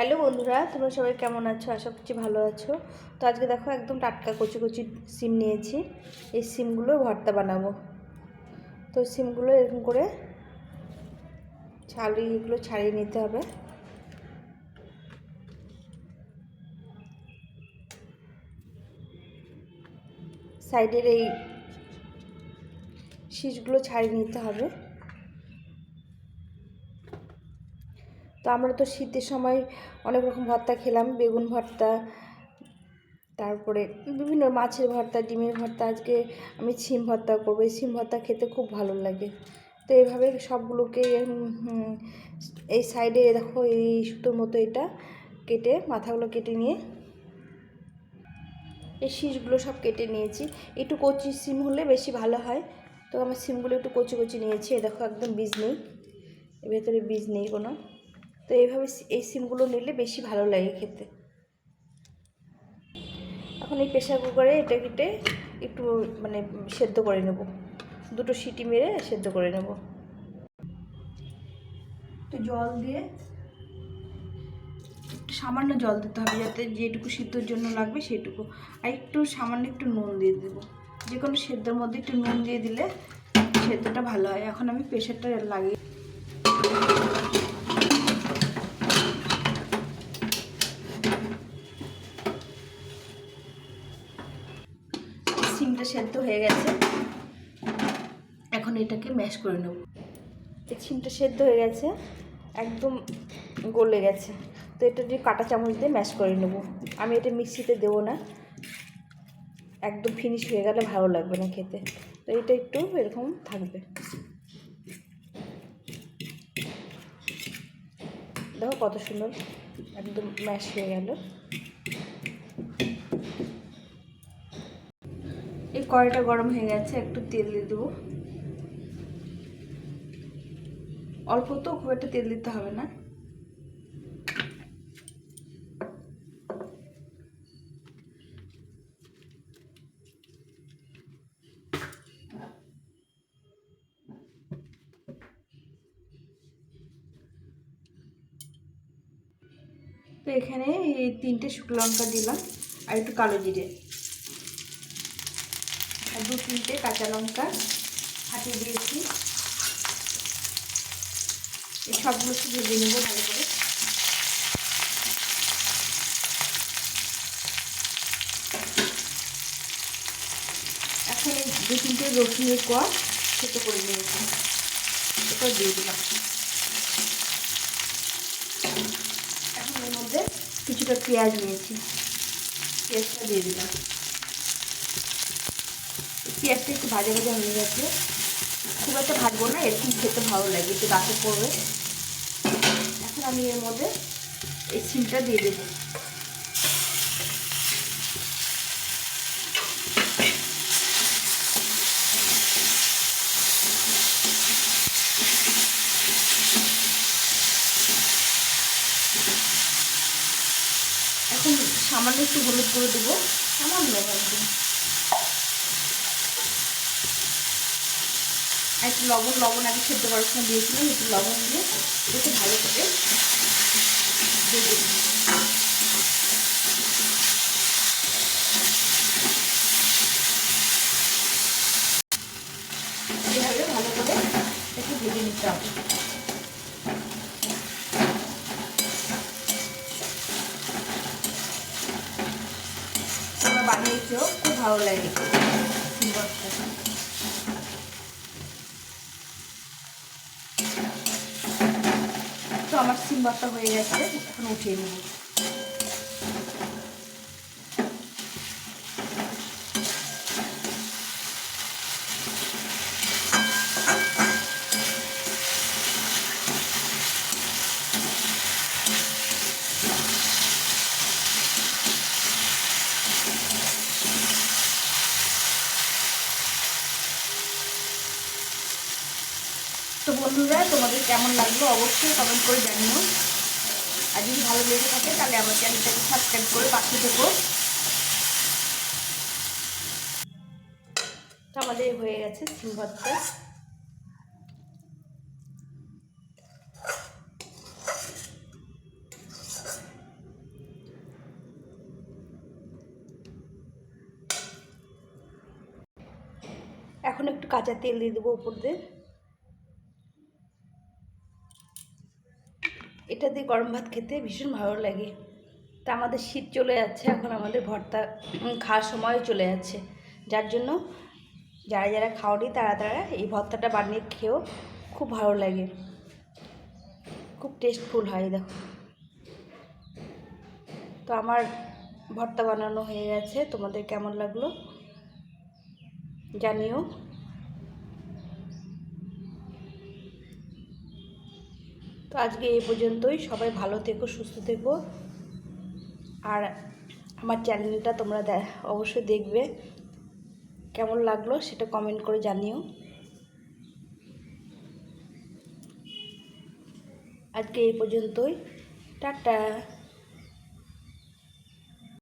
Hello বন্ধুরা, তোমরা সবাই কেমন আছো? আশা করছি ভালো আছো। তো আজকে দেখো একদম টাটকা কচি কচি সিম নিয়েছি। এই সিমগুলো ভর্তা বানাবো। তো সিমগুলো এরকম করে ছাড়িয়ে এগুলো ছাড়িয়ে নিতে হবে। সাইডের এই শীষগুলো ছাড়িয়ে নিতে হবে। তো আমরা তো শীতের সময় অনেক রকম ভর্তা খেলাম, বেগুন ভর্তা, তারপরে বিভিন্ন মাছের ভর্তা, ডিমের ভর্তা, আজকে আমি ছিম ভর্তা করব। এই ছিম ভর্তা খেতে খুব ভালো লাগে। তো এইভাবে সবগুলোকে এই সাইডে দেখো এই সুতোর মতো এটা কেটে, মাথাগুলো কেটে নিয়ে এই শীষগুলো সব কেটে নিয়েছি। একটু কচি সিম হলে বেশি ভালো হয়। তো আমার সিমগুলো একটু কচি কচি নিয়েছি। দেখো একদম বীজ নেই। ভেতরে বীজ নেই কোনো। তো এইভাবে এই সিমগুলো নিলে বেশি ভালো লাগে খেতে। এখন এই প্রেশার কুকারে এটা কেটে একটু মানে সেদ্ধ করে নেব। দুটো সিটি মেরে সেদ্ধ করে নেব। একটু জল দিয়ে একটু সামান্য জল দিতে হবে যাতে যেটুকু সিদ্ধর জন্য লাগবে সেটুকু। আর একটু সামান্য একটু নুন দিয়ে দেবো। যে কোনো সেদ্ধর মধ্যে একটু নুন দিয়ে দিলে সেদ্ধটা ভালো হয়। এখন আমি প্রেশারটা লাগিয়ে সিমটা সেদ্ধ হয়ে গেছে। এখন এটাকে ম্যাশ করে নেব। সিমটা সেদ্ধ হয়ে গেছে, একদম গলে গেছে। তো এটা দিয়ে কাঁটা চামচ দিয়ে ম্যাশ করে নেব। আমি এটা মিক্সিতে দেবো না। একদম ফিনিশ হয়ে গেলে ভালো লাগবে না খেতে। তো এটা একটু এরকম থাকবে। দেখো কত সুন্দর একদম ম্যাশ হয়ে গেল। এই কড়াইটা গরম হয়ে গেছে, একটু তেল দিয়ে দেবো। অল্প তো খুব একটা তেল দিতে হবে না। তো এখানে এই তিনটে শুকনো লঙ্কা দিলাম, আর একটু কালো জিরে। তিনটে কাঁচা লঙ্কা ফাটিয়ে দিয়েছি। এই সবগুলো ভেজে নেব ভালো করে। এখন এই দু তিনটে রসুনের কোয়া ছোট করে নিয়েছি। এটা দিয়ে দিলাম। এখন এর মধ্যে কিছুটা পেঁয়াজ নিয়েছি। পেঁয়াজটা দিয়ে দিলাম। পেঁয়াজটা একটু ভাজা ভাজা হয়ে গেছে। খুব একটা ভাজবো না, এরকম খেতে ভালো লাগে, একটু গাছে পড়বে। এখন আমি এর মধ্যে এই সিমটা দিয়ে দেবো। এখন সামান্য একটু হলুদ করে দেবো, সামান্য একদম একটু লবণ লবণ আগে সেদ্ধ করার সময় দিয়েছিলাম, একটু লবণ দিয়ে একটু ভালো করে এভাবে ভালো করে একটু ভেজে নিতে হবে। বানিয়েছো, খুব ভালো লাগে সিম্বরটা তো আমার সিম্বারটা হয়ে গেছে এখন উঠিয়ে নেব। বন্ধুরা, তোমাদের কেমন লাগল অবশ্যই কমেন্ট করে জানিও। আর যদি ভালো লেগে থাকে, তাহলে আমার চ্যানেলটাকে সাবস্ক্রাইব করে পাশে থেকো। আমাদের হয়ে গেছে সিম এখন একটু কাঁচা তেল দিয়ে দেবো উপর দিয়ে। এটা দিয়ে গরম ভাত খেতে ভীষণ ভালো লাগে। তা আমাদের শীত চলে যাচ্ছে, এখন আমাদের ভর্তা খাওয়ার সময় চলে যাচ্ছে। যার জন্য যারা যারা খাওয়ানি তারা তারা এই ভর্তাটা বানিয়ে খেয়েও খুব ভালো লাগে। খুব টেস্টফুল হয় দেখো। তো আমার ভর্তা বানানো হয়ে গেছে, তোমাদের কেমন লাগল জানিও। তো আজকে এই পর্যন্তই। সবাই ভালো থেকো, সুস্থ থেকো। আর আমার চ্যানেলটা তোমরা অবশ্যই দেখবে। কেমন লাগল সেটা কমেন্ট করে জানিও। আজকে এই পর্যন্তই। টাটা।